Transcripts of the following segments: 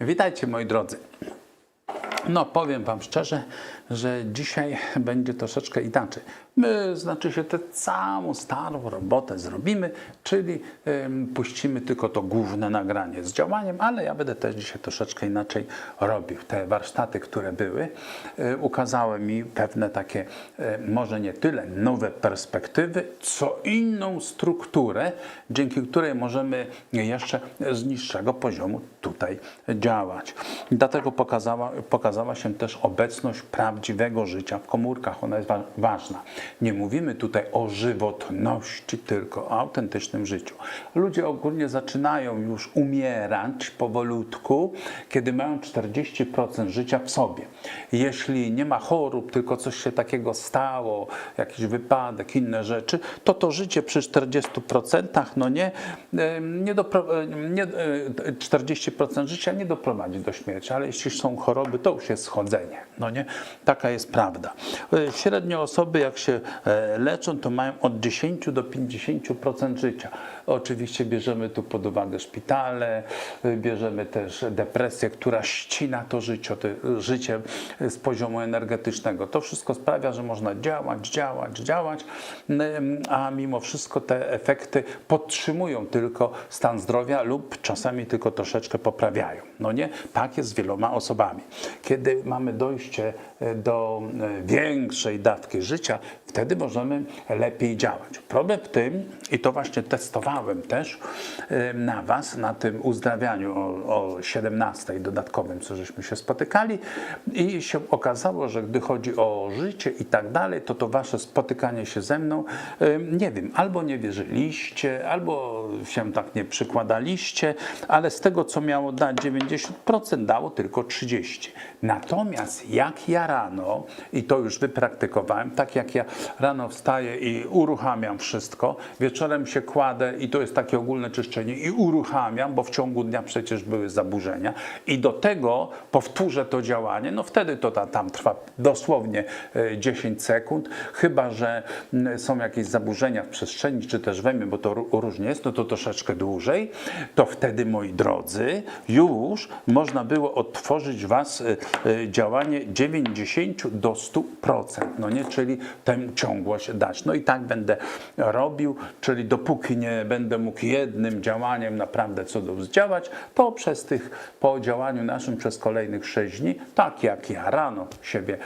Witajcie moi drodzy. No, powiem Wam szczerze, że dzisiaj będzie troszeczkę inaczej. My, znaczy się, tę całą starą robotę zrobimy, czyli puścimy tylko to główne nagranie z działaniem, ale ja będę też dzisiaj troszeczkę inaczej robił. Te warsztaty, które były, e, ukazały mi pewne takie, e, może nie tyle nowe perspektywy, co inną strukturę, dzięki której możemy jeszcze z niższego poziomu tutaj działać. Dlatego pokazała, pokazała się też obecność prawdziwego życia w komórkach. Ona jest wa- ważna. Nie mówimy tutaj o żywotności, tylko o autentycznym życiu. Ludzie ogólnie zaczynają już umierać powolutku, kiedy mają 40% życia w sobie. Jeśli nie ma chorób, tylko coś się takiego stało, jakiś wypadek, inne rzeczy, to to życie przy 40% no nie, em, nie, em, nie e, 40% życia nie doprowadzi do śmierci, ale jeśli są choroby, to już jest schodzenie. No nie? Taka jest prawda. E, Średnio osoby, jak się e, leczą, to mają od 10 do 50% życia. Oczywiście bierzemy tu pod uwagę szpitale, e, bierzemy też depresję, która ścina to życie, to życie z poziomu energetycznego. To wszystko sprawia, że można działać, działać, działać, em, a mimo wszystko te efekty podtrzymują tylko stan zdrowia lub czasami tylko troszeczkę poprawiają. No nie? Tak jest z wieloma osobami. Kiedy mamy dojście e, do e, większej dawki życia, wtedy możemy lepiej działać. Problem w tym, i to właśnie testowałem też na Was, na tym uzdrawianiu o, o 17 dodatkowym, co żeśmy się spotykali i się okazało, że gdy chodzi o życie i tak dalej, to to Wasze spotykanie się ze mną, nie wiem, albo nie wierzyliście, albo się tak nie przykładaliście, ale z tego, co miało dać 90%, dało tylko 30%. Natomiast jak ja rano, i to już wypraktykowałem, tak jak ja rano wstaję i uruchamiam wszystko, wieczorem się kładę i to jest takie ogólne czyszczenie. I uruchamiam, bo w ciągu dnia przecież były zaburzenia. I do tego powtórzę to działanie, no wtedy to ta, tam trwa dosłownie e, 10 sekund, chyba, że są jakieś zaburzenia w przestrzeni, czy też we mnie, bo to ró- różnie jest, no to troszeczkę dłużej, to wtedy, moi drodzy, już można było odtworzyć Was e, e, działanie 90 do 100%, no nie, czyli ciągłość dać. No i tak będę robił, czyli dopóki nie będę mógł jednym działaniem naprawdę cudów zdziałać, to przez tych, po działaniu naszym przez kolejnych 6 dni, tak jak ja rano siebie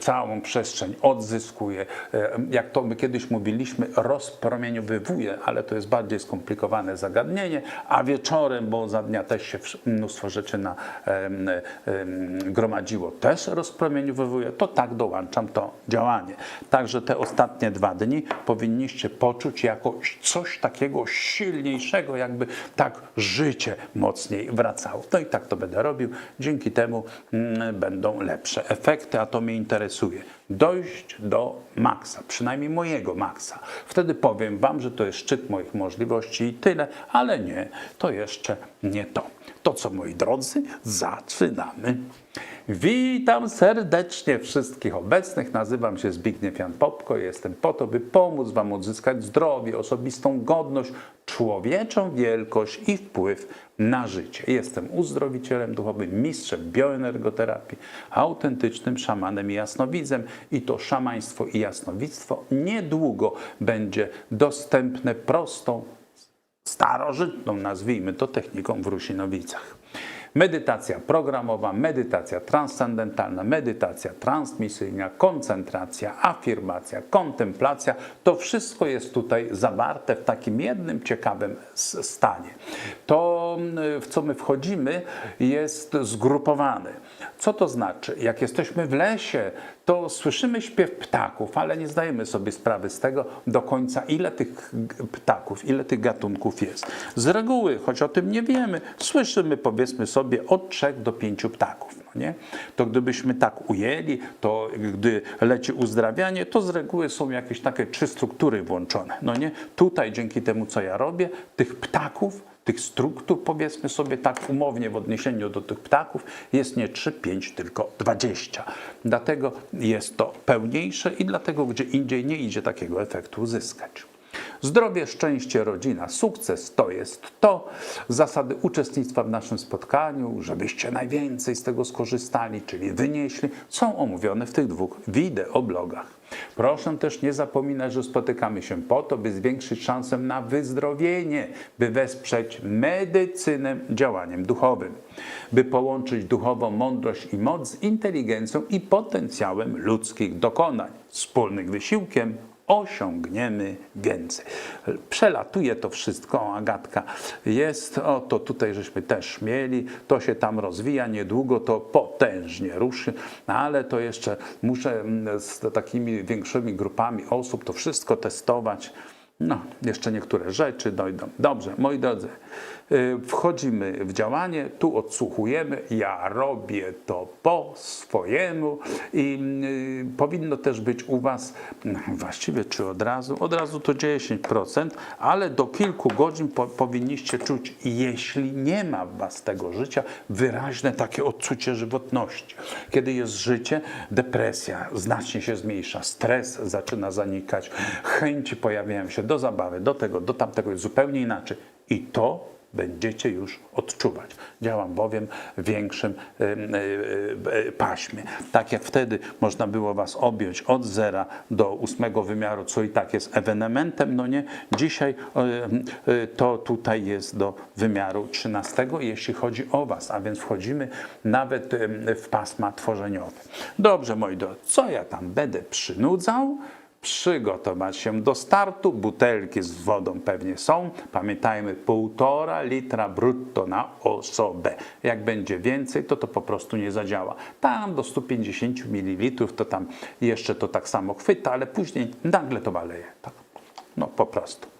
całą przestrzeń odzyskuję, e, jak to my kiedyś mówiliśmy, rozpromieniowywuję, ale to jest bardziej skomplikowane zagadnienie, a wieczorem, bo za dnia też się mnóstwo rzeczy na, gromadziło, też rozpromieniowywuję, to tak dołączam to działanie. Także te ostatnie dwa dni powinniście poczuć jako coś takiego silniejszego, jakby tak życie mocniej wracało. No i tak to będę robił. Dzięki temu mm, będą lepsze efekty, a to mnie interesuje. Dojść do maksa, przynajmniej mojego maksa. Wtedy powiem Wam, że to jest szczyt moich możliwości i tyle, ale nie, to jeszcze nie to. To co, moi drodzy, zaczynamy. Witam serdecznie wszystkich obecnych. Nazywam się Zbigniew Jan Popko. Jestem po to, by pomóc Wam odzyskać zdrowie, osobistą godność, człowieczą wielkość i wpływ na życie. Jestem uzdrowicielem duchowym, mistrzem bioenergoterapii, autentycznym szamanem i jasnowidzem i to szamaństwo i jasnowictwo niedługo będzie dostępne prostą, starożytną, nazwijmy to, techniką w Rusinowicach. Medytacja programowa, medytacja transcendentalna, medytacja transmisyjna, koncentracja, afirmacja, kontemplacja to wszystko jest tutaj zawarte w takim jednym ciekawym stanie. To, mm, w co my wchodzimy, jest zgrupowane. Co to znaczy? Jak jesteśmy w lesie, to słyszymy śpiew ptaków, ale nie zdajemy sobie sprawy z tego do końca, ile tych ptaków, ile tych gatunków jest. Z reguły, choć o tym nie wiemy, słyszymy powiedzmy sobie od trzech do pięciu ptaków. No nie? To gdybyśmy tak ujęli, to gdy leci uzdrawianie, to z reguły są jakieś takie trzy struktury włączone. No nie? Tutaj dzięki temu, co ja robię, tych ptaków tych struktur, powiedzmy sobie tak umownie w odniesieniu do tych ptaków, jest nie 3, 5, tylko 20. Dlatego jest to pełniejsze i dlatego gdzie indziej nie idzie takiego efektu uzyskać. Zdrowie, szczęście, rodzina, sukces to jest to. Zasady uczestnictwa w naszym spotkaniu, żebyście najwięcej z tego skorzystali, czyli wynieśli, są omówione w tych dwóch wideoblogach. Proszę też nie zapominać, że spotykamy się po to, by zwiększyć szansę na wyzdrowienie, by wesprzeć medycynę działaniem duchowym, by połączyć duchową mądrość i moc z inteligencją i potencjałem ludzkich dokonań. Wspólnym wysiłkiem osiągniemy więcej. Przelatuje to wszystko, Agatka jest, o to tutaj żeśmy też mieli, to się tam rozwija, niedługo to potężnie ruszy, no ale to jeszcze muszę mm, z takimi większymi grupami osób to wszystko testować. No, jeszcze niektóre rzeczy dojdą. Dobrze, moi drodzy, wchodzimy w działanie, tu odsłuchujemy. Ja robię to po swojemu i y, powinno też być u Was, właściwie czy od razu? Od razu to 10%, ale do kilku godzin po, powinniście czuć, jeśli nie ma w Was tego życia, wyraźne takie odczucie żywotności. Kiedy jest życie, depresja znacznie się zmniejsza, stres zaczyna zanikać, chęci pojawiają się do zabawy, do tego, do tamtego, jest zupełnie inaczej. I to będziecie już odczuwać. Działam bowiem w większym y, y, y, paśmie. Tak jak wtedy można było was objąć od zera do ósmego wymiaru, co i tak jest ewenementem, no nie, dzisiaj to tutaj jest do wymiaru trzynastego, jeśli chodzi o was, a więc wchodzimy nawet w pasma tworzeniowe. Dobrze, moi drodzy, co ja tam będę przynudzał? Przygotować się do startu. Butelki z wodą pewnie są. Pamiętajmy, półtora litra brutto na osobę. Jak będzie więcej, to to po prostu nie zadziała. Tam do 150 ml to tam jeszcze to tak samo chwyta, ale później nagle to waleje. Tak. No po prostu.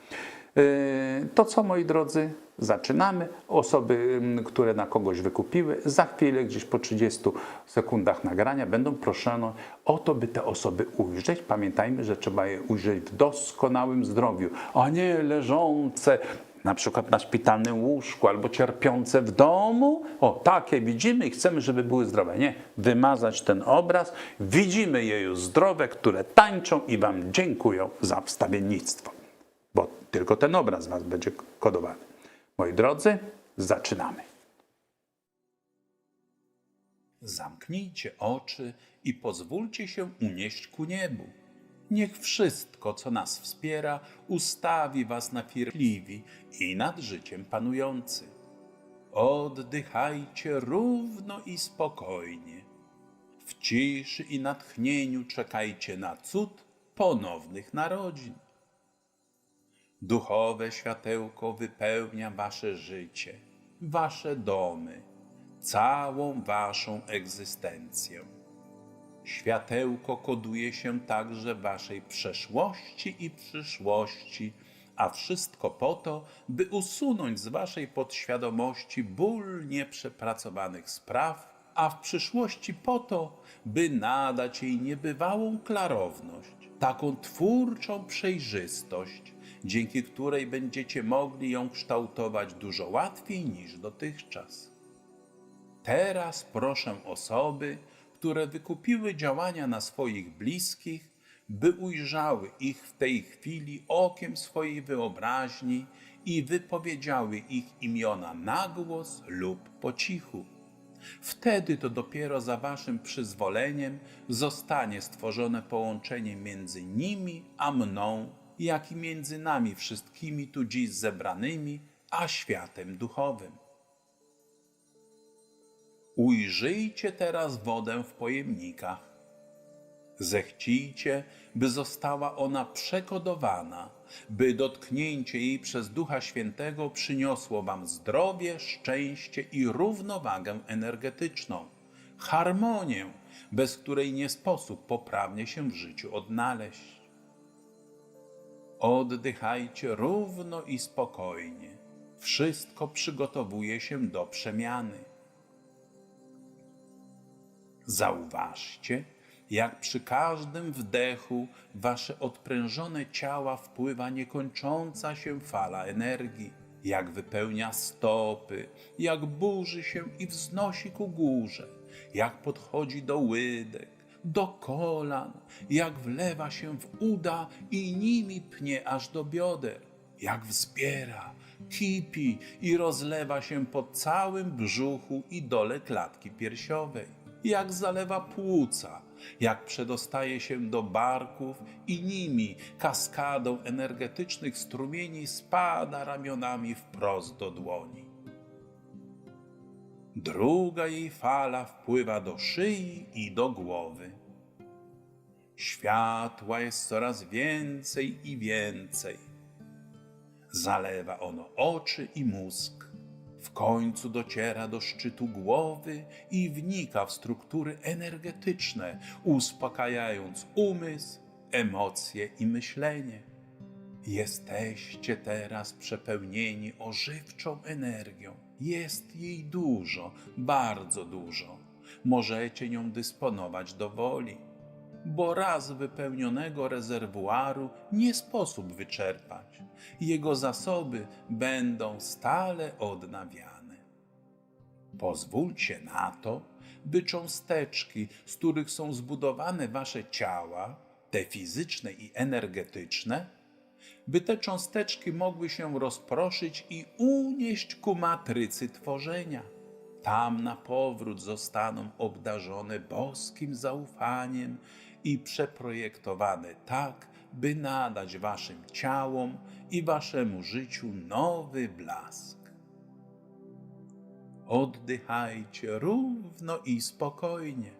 Yy, To co, moi drodzy, zaczynamy. Osoby, mm, które na kogoś wykupiły, za chwilę, gdzieś po 30 sekundach nagrania, będą proszone o to, by te osoby ujrzeć. Pamiętajmy, że trzeba je ujrzeć w doskonałym zdrowiu, a nie leżące na przykład na szpitalnym łóżku albo cierpiące w domu. O, takie widzimy i chcemy, żeby były zdrowe. Nie, wymazać ten obraz. Widzimy je już zdrowe, które tańczą i Wam dziękują za wstawiennictwo bo tylko ten obraz Was będzie kodowany. Moi drodzy, zaczynamy. Zamknijcie oczy i pozwólcie się unieść ku niebu. Niech wszystko, co nas wspiera, ustawi Was na firliwi i nad życiem panujący. Oddychajcie równo i spokojnie. W ciszy i natchnieniu czekajcie na cud ponownych narodzin. Duchowe światełko wypełnia wasze życie, wasze domy, całą waszą egzystencję. Światełko koduje się także waszej przeszłości i przyszłości, a wszystko po to, by usunąć z waszej podświadomości ból nieprzepracowanych spraw, a w przyszłości po to, by nadać jej niebywałą klarowność, taką twórczą przejrzystość, dzięki której będziecie mogli ją kształtować dużo łatwiej niż dotychczas. Teraz proszę osoby, które wykupiły działania na swoich bliskich, by ujrzały ich w tej chwili okiem swojej wyobraźni i wypowiedziały ich imiona na głos lub po cichu. Wtedy to dopiero za waszym przyzwoleniem zostanie stworzone połączenie między nimi a mną, jak i między nami wszystkimi tu dziś zebranymi, a światem duchowym. Ujrzyjcie teraz wodę w pojemnikach. Zechcijcie, by została ona przekodowana, by dotknięcie jej przez Ducha Świętego przyniosło Wam zdrowie, szczęście i równowagę energetyczną, harmonię, bez której nie sposób poprawnie się w życiu odnaleźć. Oddychajcie równo i spokojnie. Wszystko przygotowuje się do przemiany. Zauważcie, jak przy każdym wdechu wasze odprężone ciała wpływa niekończąca się fala energii, jak wypełnia stopy, jak burzy się i wznosi ku górze, jak podchodzi do łydek, do kolan, jak wlewa się w uda i nimi pnie aż do bioder, jak wzbiera, kipi i rozlewa się po całym brzuchu i dole klatki piersiowej, jak zalewa płuca, jak przedostaje się do barków i nimi kaskadą energetycznych strumieni spada ramionami wprost do dłoni. Druga jej fala wpływa do szyi i do głowy. Światła jest coraz więcej i więcej. Zalewa ono oczy i mózg. W końcu dociera do szczytu głowy i wnika w struktury energetyczne, uspokajając umysł, emocje i myślenie. Jesteście teraz przepełnieni ożywczą energią. Jest jej dużo, bardzo dużo. Możecie nią dysponować do woli, bo raz wypełnionego rezerwuaru nie sposób wyczerpać. Jego zasoby będą stale odnawiane. Pozwólcie na to, by cząsteczki, z których są zbudowane wasze ciała, te fizyczne i energetyczne, by te cząsteczki mogły się rozproszyć i unieść ku matrycy tworzenia. Tam na powrót zostaną obdarzone boskim zaufaniem i przeprojektowane tak, by nadać waszym ciałom i waszemu życiu nowy blask. Oddychajcie równo i spokojnie.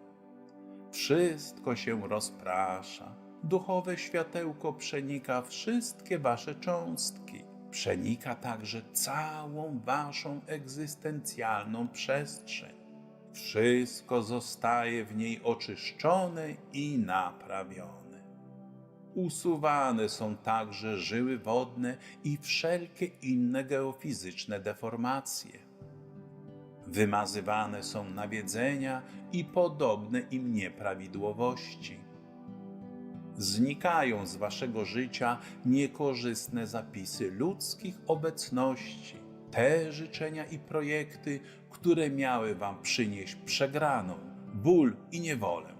Wszystko się rozprasza. Duchowe światełko przenika wszystkie wasze cząstki. Przenika także całą waszą egzystencjalną przestrzeń. Wszystko zostaje w niej oczyszczone i naprawione. Usuwane są także żyły wodne i wszelkie inne geofizyczne deformacje. Wymazywane są nawiedzenia i podobne im nieprawidłowości. Znikają z waszego życia niekorzystne zapisy ludzkich obecności, te życzenia i projekty, które miały wam przynieść przegraną, ból i niewolę.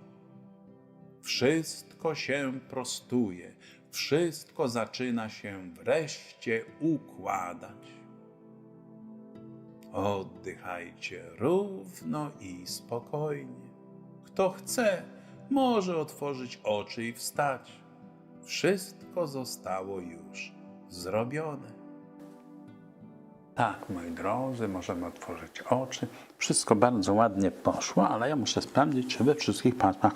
Wszystko się prostuje, wszystko zaczyna się wreszcie układać. Oddychajcie równo i spokojnie. Kto chce, może otworzyć oczy i wstać. Wszystko zostało już zrobione. Tak, moi drodzy, możemy otworzyć oczy. Wszystko bardzo ładnie poszło, ale ja muszę sprawdzić, czy we wszystkich pasmach.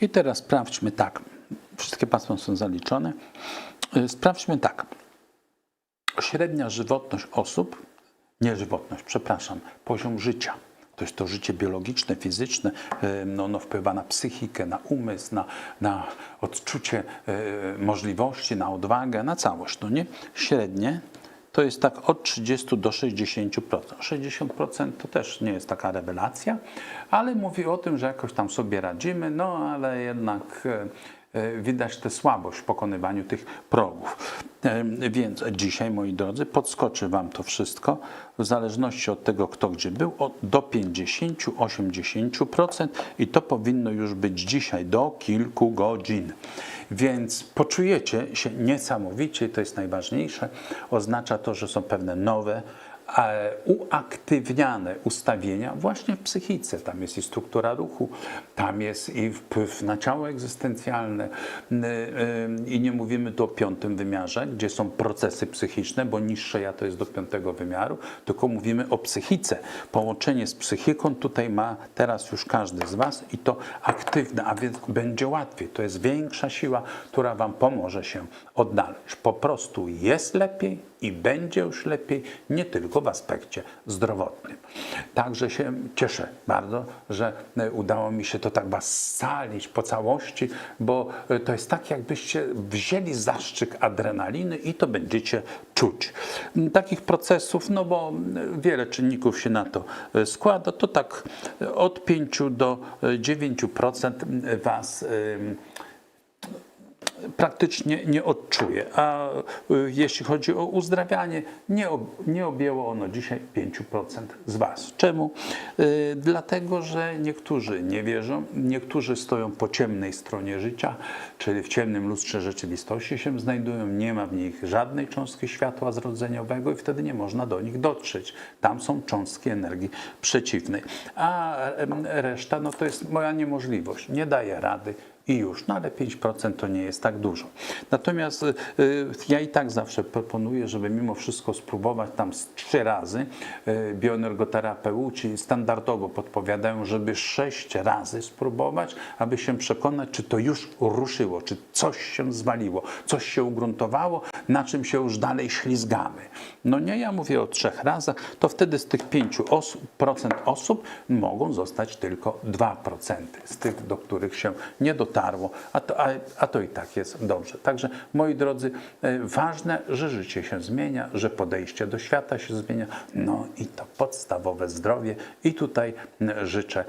I teraz sprawdźmy tak. Wszystkie pasma są zaliczone. Y, Sprawdźmy tak. Średnia żywotność osób, nie żywotność, przepraszam, poziom życia. To jest to życie biologiczne, fizyczne, no, no wpływa na psychikę, na umysł, na, na odczucie y, możliwości, na odwagę, na całość. No nie? Średnie to jest tak od 30 do 60%. 60% to też nie jest taka rewelacja, ale mówi o tym, że jakoś tam sobie radzimy, no ale jednak e, e, widać tę słabość w pokonywaniu tych progów. E, Więc dzisiaj, moi drodzy, podskoczy Wam to wszystko, w zależności od tego, kto gdzie był, do 50-80% i to powinno już być dzisiaj do kilku godzin. Więc poczujecie się niesamowicie, to jest najważniejsze. Oznacza to, że są pewne nowe, uaktywniane ustawienia właśnie w psychice. Tam jest i struktura ruchu, tam jest i wpływ na ciało egzystencjalne. Y, I nie mówimy tu o piątym wymiarze, gdzie są procesy psychiczne, bo niższe ja to jest do piątego wymiaru, tylko mówimy o psychice. Połączenie z psychiką tutaj ma teraz już każdy z Was i to aktywne, a więc będzie łatwiej. To jest większa siła, która Wam pomoże się odnaleźć. Po prostu jest lepiej i będzie już lepiej, nie tylko w aspekcie zdrowotnym. Także się cieszę bardzo, że e, udało mi się to tak Was scalić po całości, bo e, to jest tak, jakbyście wzięli zastrzyk adrenaliny i to będziecie czuć. M, Takich procesów, no bo m, wiele czynników się na to e, składa, to tak od 5 do e, 9% Was em, praktycznie nie odczuje. A y, jeśli chodzi o uzdrawianie, nie, ob, nie objęło ono dzisiaj 5% z Was. Czemu? Y, Dlatego, że niektórzy nie wierzą, niektórzy stoją po ciemnej stronie życia, czyli w ciemnym lustrze rzeczywistości się znajdują, nie ma w nich żadnej cząstki światła zrodzeniowego i wtedy nie można do nich dotrzeć. Tam są cząstki energii przeciwnej. A reszta, no to jest moja niemożliwość. Nie daję rady i już. No ale 5% to nie jest tak dużo. Natomiast y, y, ja i tak zawsze proponuję, żeby mimo wszystko spróbować tam z trzy razy. Y, Bioenergoterapeuci standardowo podpowiadają, żeby sześć razy spróbować, aby się przekonać, czy to już ruszyło, czy coś się zwaliło, coś się ugruntowało, na czym się już dalej ślizgamy. No nie, ja mówię o trzech razach, to wtedy z tych 5% osób, procent osób mogą zostać tylko 2% z tych, do których się nie dotarło, a to, a, a to i tak jest dobrze. Także moi drodzy, e, ważne, że życie się zmienia, że podejście do świata się zmienia, no i to podstawowe zdrowie i tutaj życzę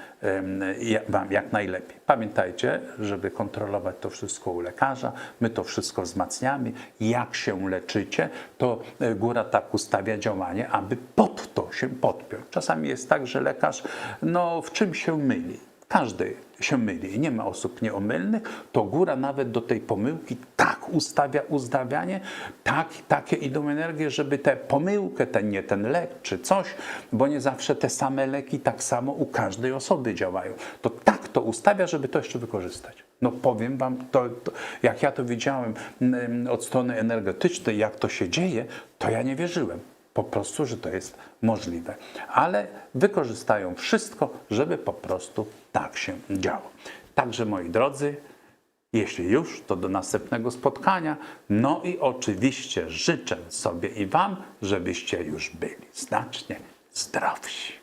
Wam jak najlepiej. Pamiętajcie, żeby kontrolować to wszystko u lekarza, my to wszystko wzmacniamy. Jak się leczycie, to e, góra tak ustawia działanie, aby pod to się podpiąć. Czasami jest tak, że lekarz no, w czym się myli. Każdy się myli, nie ma osób nieomylnych, to góra nawet do tej pomyłki tak ustawia uzdrawianie, tak, takie idą energie, żeby tę pomyłkę, ten, nie ten lek czy coś, bo nie zawsze te same leki tak samo u każdej osoby działają. To tak to ustawia, żeby to jeszcze wykorzystać. No powiem wam, to, to, jak ja to widziałem mm, od strony energetycznej, jak to się dzieje, to ja nie wierzyłem po prostu, że to jest możliwe. Ale wykorzystają wszystko, żeby po prostu tak się działo. Także moi drodzy, jeśli już, to do następnego spotkania. No i oczywiście życzę sobie i Wam, żebyście już byli znacznie zdrowsi.